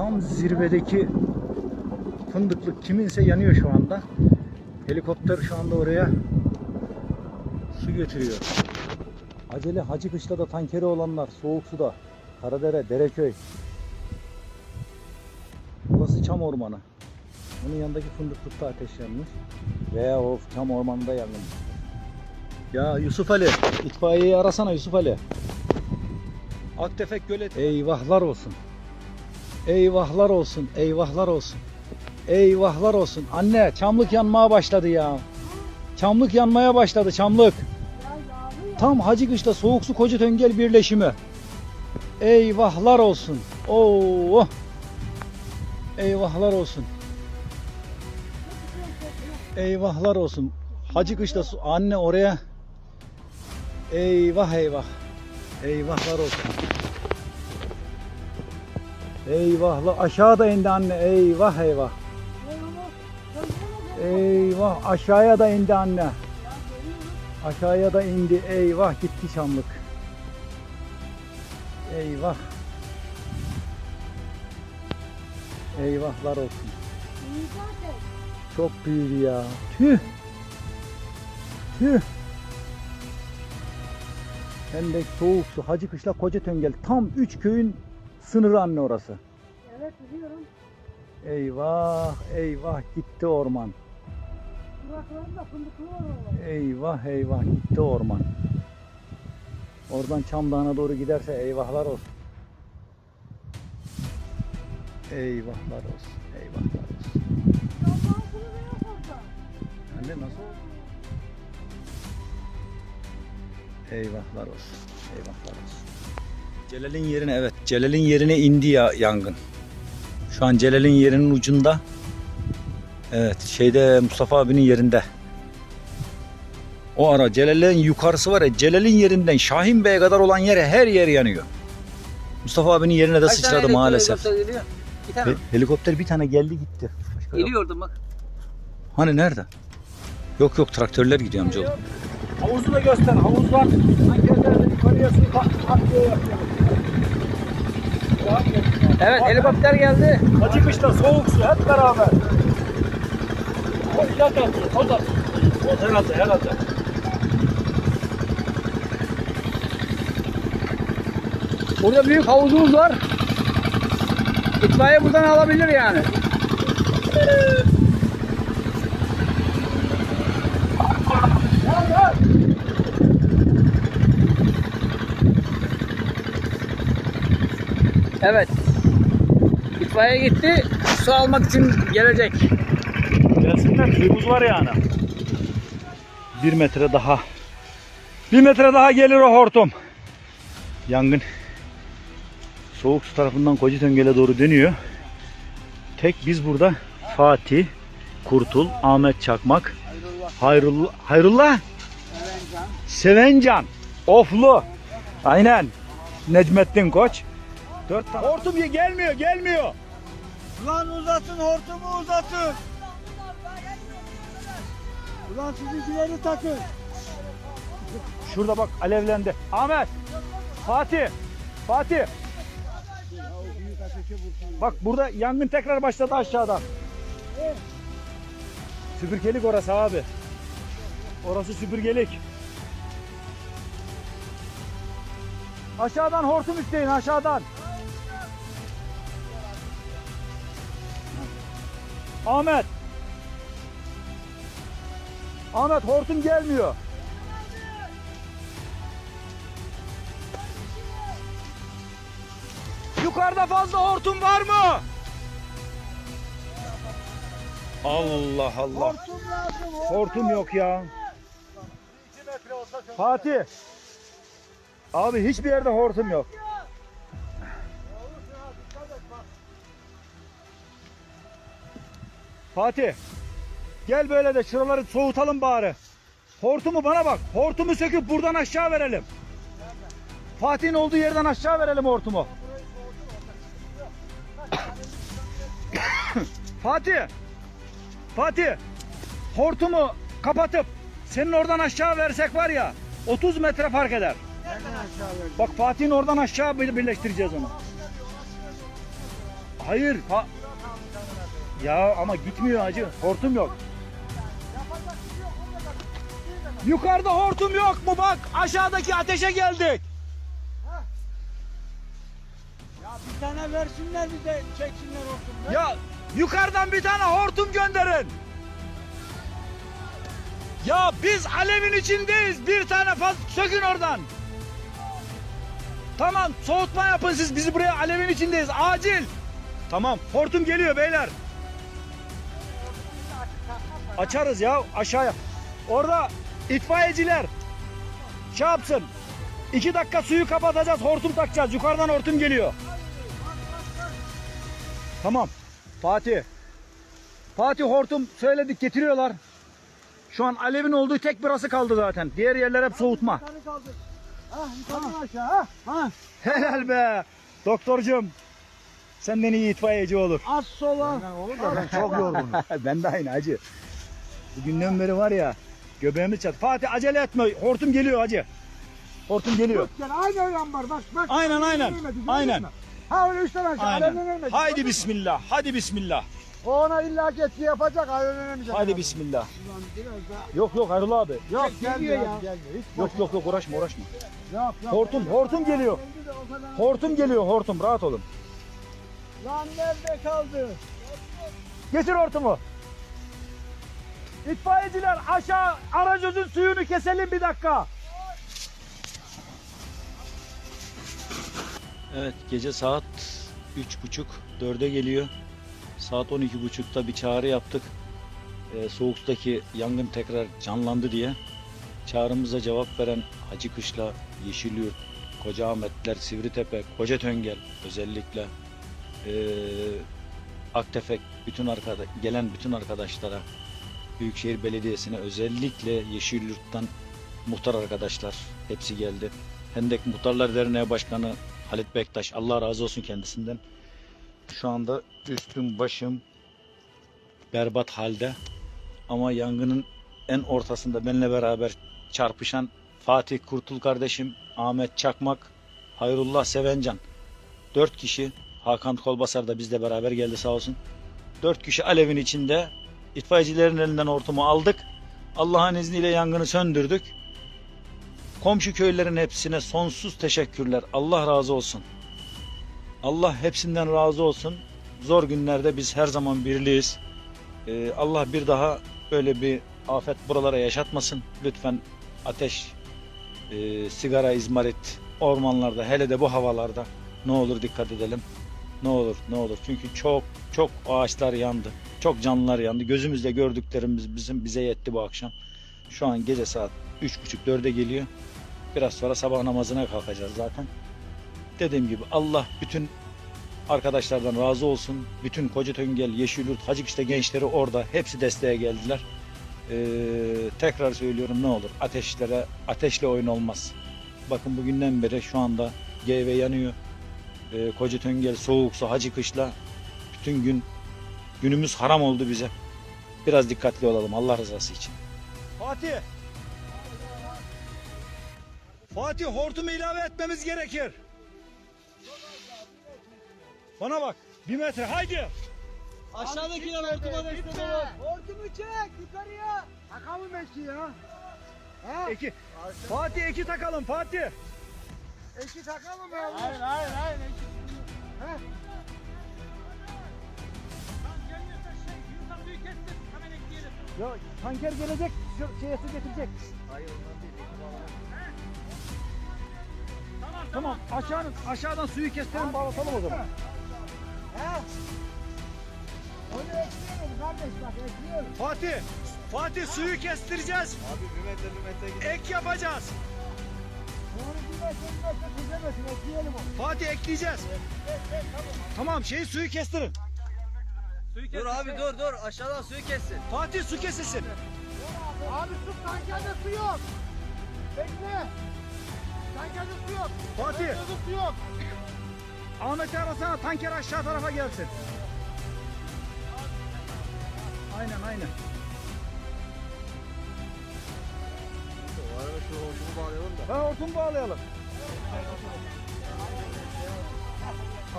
tam zirvedeki fındıklık kiminse yanıyor şu anda. Helikopter şu anda oraya su götürüyor. Acele Hacı Kışla'da tankeri olanlar soğuk suda. Karadere, Dereköy. Burası çam ormanı. Bunun yanındaki fındıklıkta ateş yanmış. Veya o çam ormanında yangın. Ya Yusuf Ali, itfaiyeyi arasana Yusuf Ali. Aktefek gölet. Eyvahlar olsun. Eyvahlar olsun, eyvahlar olsun. Eyvahlar olsun. Anne, çamlık yanmaya başladı ya. Çamlık yanmaya başladı, çamlık. Tam Hacı Kışla Soğuk Su Koca Töngel birleşimi. Eyvahlar olsun. Oo. Eyvahlar olsun. Eyvahlar olsun. Hacı Kışla su anne oraya. Eyvah eyvah. Eyvahlar olsun. Eyvahlar aşağıda indi anne. Eyvah eyvah. Eyvah aşağıya da indi anne. Aşağıya da indi. Eyvah gitti çamlık. Eyvah. Eyvahlar olsun. Çok büyüdü ya. Tüh. Tüh. Hem de soğuk su. Hacı Kışla Koca Töngel. Tam üç köyün sınırı anne orası. Evet biliyorum. Eyvah eyvah gitti orman. Duraklarında fındıklı var orada. Eyvah eyvah gitti orman. Oradan Çamdağ'a doğru giderse eyvahlar olsun. Eyvahlar olsun. Eyvahlar olsun. Anne nasıl oldu? Eyvahlar olsun. Eyvahlar olsun. Celal'in yerine evet. Celal'in yerine indi ya yangın. Şu an Celal'in yerinin ucunda. Evet şeyde Mustafa abinin yerinde. O ara Celal'in yukarısı var ya Celal'in yerinden Şahin Bey'e kadar olan yere her yer yanıyor. Mustafa abinin yerine de Kaç tane sıçradı elektrik maalesef. helikopter geliyor? Bir tane. He- helikopter bir tane geldi gitti. Başka yok. Geliyordum bak. Hani nerede? Yok yok traktörler gidiyor amcaoğlu. Havuzu da göster. Havuz var. Tankerlerden yukarıya su tak tak diye yapıyor. Evet helikopter geldi. Acı kışta soğuk su hep beraber. O ilaç atıyor. Toz atıyor. O herhalde herhalde. Burada büyük havuzumuz var. İtfaiye buradan alabilir yani. Evet. İtfaiye gitti. Su almak için gelecek. Gelsinler suyumuz var yani. Bir metre daha. Bir metre daha gelir o hortum. Yangın soğuk su tarafından Koca Töngel'e doğru dönüyor. Tek biz burada Fatih, Kurtul, Ahmet Çakmak, Hayrullah, Hayrullah, Sevencan, Oflu, aynen, Necmettin Koç. Dört tane. Hortum ye- gelmiyor, gelmiyor. Ulan uzatın hortumu uzatın. Ulan sizinkileri takın. Şurada bak alevlendi. Ahmet, Fatih, Fatih. Bak burada yangın tekrar başladı aşağıdan. Süpürgelik orası abi. Orası süpürgelik. Aşağıdan hortum isteyin aşağıdan. Ahmet. Ahmet hortum gelmiyor. Yukarıda fazla hortum var mı? Allah Allah. Hortum lazım. Hortum yok ya. 2 metre olsa çok. Fatih. Abi hiçbir yerde hortum yok. Fatih. Gel böyle de şuraları soğutalım bari. Hortumu bana bak. Hortumu söküp buradan aşağı verelim. Fatih'in olduğu yerden aşağı verelim hortumu. Fatih. Fatih. Hortumu kapatıp senin oradan aşağı versek var ya 30 metre fark eder. Bak Fatih'in oradan aşağı bir- birleştireceğiz onu. Hayır. fa- ya ama gitmiyor hacı. Hortum yok. Yukarıda hortum yok mu bak? Aşağıdaki ateşe geldik. Ya bir tane versinler bize çeksinler olsun. Ya yukarıdan bir tane hortum gönderin. Ya biz alevin içindeyiz. Bir tane faz sökün oradan. Tamam soğutma yapın siz. Bizi buraya alevin içindeyiz. Acil. Tamam hortum geliyor beyler. Açarız ya aşağıya. Orada itfaiyeciler şey yapsın. İki dakika suyu kapatacağız. Hortum takacağız. Yukarıdan hortum geliyor. Tamam. Fatih. Fatih hortum söyledik getiriyorlar. Şu an alevin olduğu tek burası kaldı zaten. Diğer yerler hep soğutma. kaldı. Ha aşağı ha. Ha. Helal be. Doktorcum. Senden iyi itfaiyeci olur. Az sola. olur da ben çok yorgunum. ben de aynı hacı. Bugünden beri var ya göbeğimiz çat. Fatih acele etme. Hortum geliyor hacı. Hortum geliyor. Gel aynı o lambar bak bak. Aynen, aynen. Aynen. Ha öyle üç tane aşağı. Aynen. Haydi bismillah. Hadi bismillah. O ona illa ki etki yapacak. Alevden ölmeyecek. Hadi yani. bismillah. Yok yok Hayrullah abi. Yok gelmiyor ya. ya. Gelmiyor. Hiç Yok yok yok uğraşma uğraşma. Yok yok. Hortum hortum geliyor. Kadar- Hortum geliyor hortum rahat olun. Lan nerede kaldı? Getir hortumu. İtfaiyeciler aşağı aracızın suyunu keselim bir dakika. Evet gece saat üç buçuk dörde geliyor. Saat on iki buçukta bir çağrı yaptık. Ee, Soğuk'taki yangın tekrar canlandı diye. Çağrımıza cevap veren Hacı Kışla, Yeşilyurt, Koca Ahmetler, Sivritepe, Koca Töngel özellikle ee, Aktefek bütün arkada gelen bütün arkadaşlara Büyükşehir Belediyesi'ne özellikle Yeşilyurt'tan muhtar arkadaşlar hepsi geldi. Hendek Muhtarlar Derneği Başkanı Halit Bektaş Allah razı olsun kendisinden. Şu anda üstüm başım berbat halde ama yangının en ortasında benimle beraber çarpışan Fatih Kurtul kardeşim, Ahmet Çakmak, Hayrullah Sevencan. Dört kişi Hakan Kolbasar da bizle beraber geldi sağ olsun. Dört kişi alevin içinde itfaiyecilerin elinden hortumu aldık. Allah'ın izniyle yangını söndürdük. Komşu köylerin hepsine sonsuz teşekkürler. Allah razı olsun. Allah hepsinden razı olsun. Zor günlerde biz her zaman birliyiz. Ee, Allah bir daha böyle bir afet buralara yaşatmasın. Lütfen ateş, e, sigara, izmarit ormanlarda hele de bu havalarda ne olur dikkat edelim. Ne olur ne olur. Çünkü çok çok ağaçlar yandı. Çok canlılar yandı. Gözümüzle gördüklerimiz bizim bize yetti bu akşam. Şu an gece saat 3.30-4'e geliyor. Biraz sonra sabah namazına kalkacağız zaten. Dediğim gibi Allah bütün arkadaşlardan razı olsun. Bütün Koca Töngel, Yeşilyurt, Hacıkışla gençleri orada. Hepsi desteğe geldiler. Ee, tekrar söylüyorum ne olur ateşlere ateşle oyun olmaz. Bakın bugünden beri şu anda GV yanıyor. Ee, Koca Töngel soğuksa Hacı Kışla bütün gün günümüz haram oldu bize. Biraz dikkatli olalım Allah rızası için. Fatih. Fatih hortumu ilave etmemiz gerekir. Bana bak. Bir metre haydi. Aşağıdakiler hortuma destek olur. Hortumu çek yukarıya. Takalım belki ya. Ha? Eki. Fatih eki takalım Fatih. Eki takalım ya. Hayır hayır hayır. Ha? Ya tanker gelecek, şeye su getirecek. Tamam, aşağıdan aşağıdan suyu kestirelim, bağlatalım o zaman. Ha? Onu ekliyorum kardeş bak ekliyorum. Fatih, Fatih suyu kestireceğiz. Abi bir metre bir metre gidelim. Ek yapacağız. Doğru bir metre bir metre kuzemesin ekleyelim onu. Fatih ekleyeceğiz. Tamam, şeyi suyu kestirin. Dur abi dur dur aşağıdan suyu kessin. Fatih su kesilsin. Abi su tankerde su yok. Bekle. Tankerde su yok. Fatih, Tankerde su yok. Ahmet'i arasana tanker aşağı tarafa gelsin. Aynen aynen. Arada şu hortumu bağlayalım da. Ha hortum bağlayalım.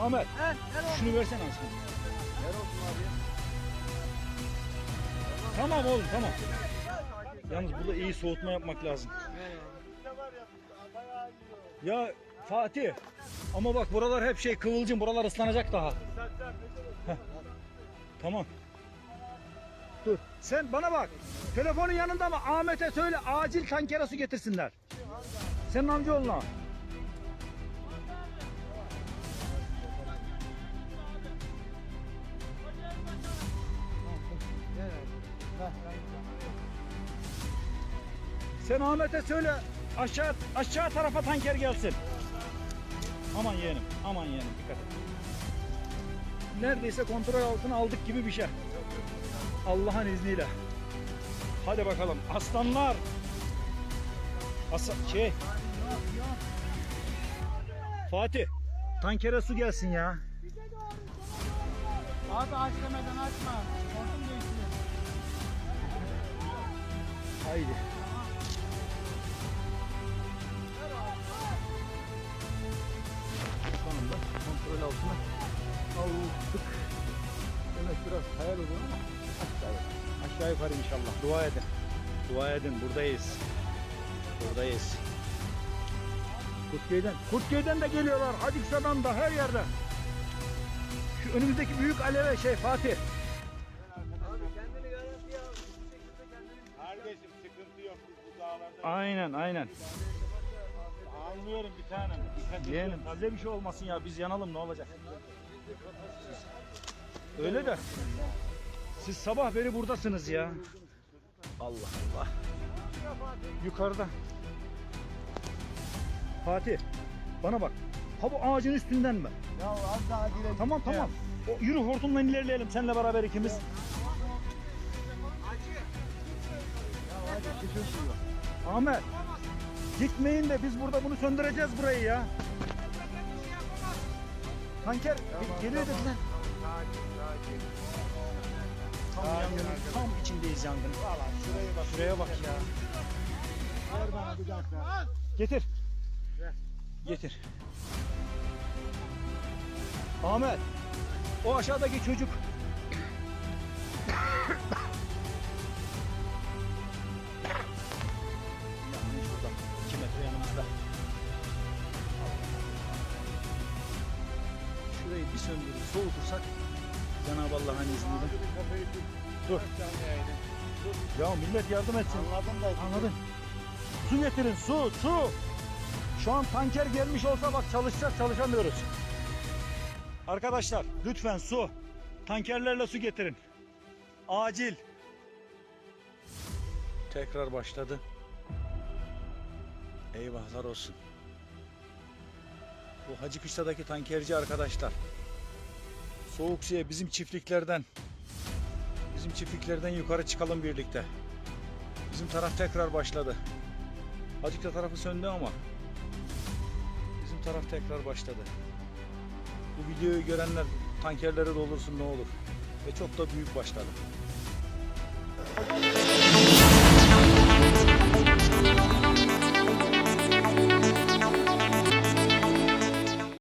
Ahmet şunu versene Aslan. Ver olsun abi. Tamam oğlum tamam. Yalnız burada iyi soğutma yapmak lazım. Ya Fatih ama bak buralar hep şey kıvılcım buralar ıslanacak daha. Tamam. Dur sen bana bak. Telefonun yanında mı? Ahmet'e söyle acil tankere su getirsinler. Senin amcaoğluna. Ahmet'e söyle aşağı aşağı tarafa tanker gelsin. Aman yeğenim, aman yeğenim dikkat et. Neredeyse kontrol altına aldık gibi bir şey. Allah'ın izniyle. Hadi bakalım aslanlar. Asa şey. Fatih, tankere su gelsin ya. Abi aç demeden açma. Hortum değiştirin. Haydi. Aşağı yukarı inşallah. Dua edin. Dua edin. Buradayız. Buradayız. Kurtköy'den. Kurtköy'den de geliyorlar. Hadikça'dan da her yerden. Şu önümüzdeki büyük aleve şey Fatih. Abi kendini garantiye al. Bu şekilde kendini Kardeşim sıkıntı yok biz bu dağlarda. Aynen aynen. Anlıyorum bir tanem. Yeğenim size bir şey olmasın ya biz yanalım ne olacak? Öyle de siz sabah beri buradasınız ya. Allah Allah. Yukarıda. Fatih bana bak. Ha bu ağacın üstünden mi? Ya az daha girelim. Tamam tamam. O, yürü hortumla ilerleyelim seninle beraber ikimiz. Ahmet gitmeyin de biz burada bunu söndüreceğiz burayı ya. Tanker ge- geliyor da bize. Tam yangının tam içindeyiz yangının. Şuraya bak. Şuraya bak ya. Ver bana bir dakika. Getir. Getir. Ahmet. O aşağıdaki çocuk. Yangın şurada. 2 metre yanımızda. Şurayı bir söndürür, soğutursak Cenab-ı Allah'ın izniyle. Dur. Ya millet yardım etsin. Anladım da. Anladın? Su getirin su su. Şu an tanker gelmiş olsa bak çalışacak çalışamıyoruz. Arkadaşlar lütfen su. Tankerlerle su getirin. Acil. Tekrar başladı. Eyvahlar olsun. Bu Hacı Kışla'daki tankerci arkadaşlar. Soğuk suya bizim çiftliklerden bizim çiftliklerden yukarı çıkalım birlikte. Bizim taraf tekrar başladı. Hacıkta tarafı söndü ama bizim taraf tekrar başladı. Bu videoyu görenler tankerlere dolursun ne olur. Ve çok da büyük başladı.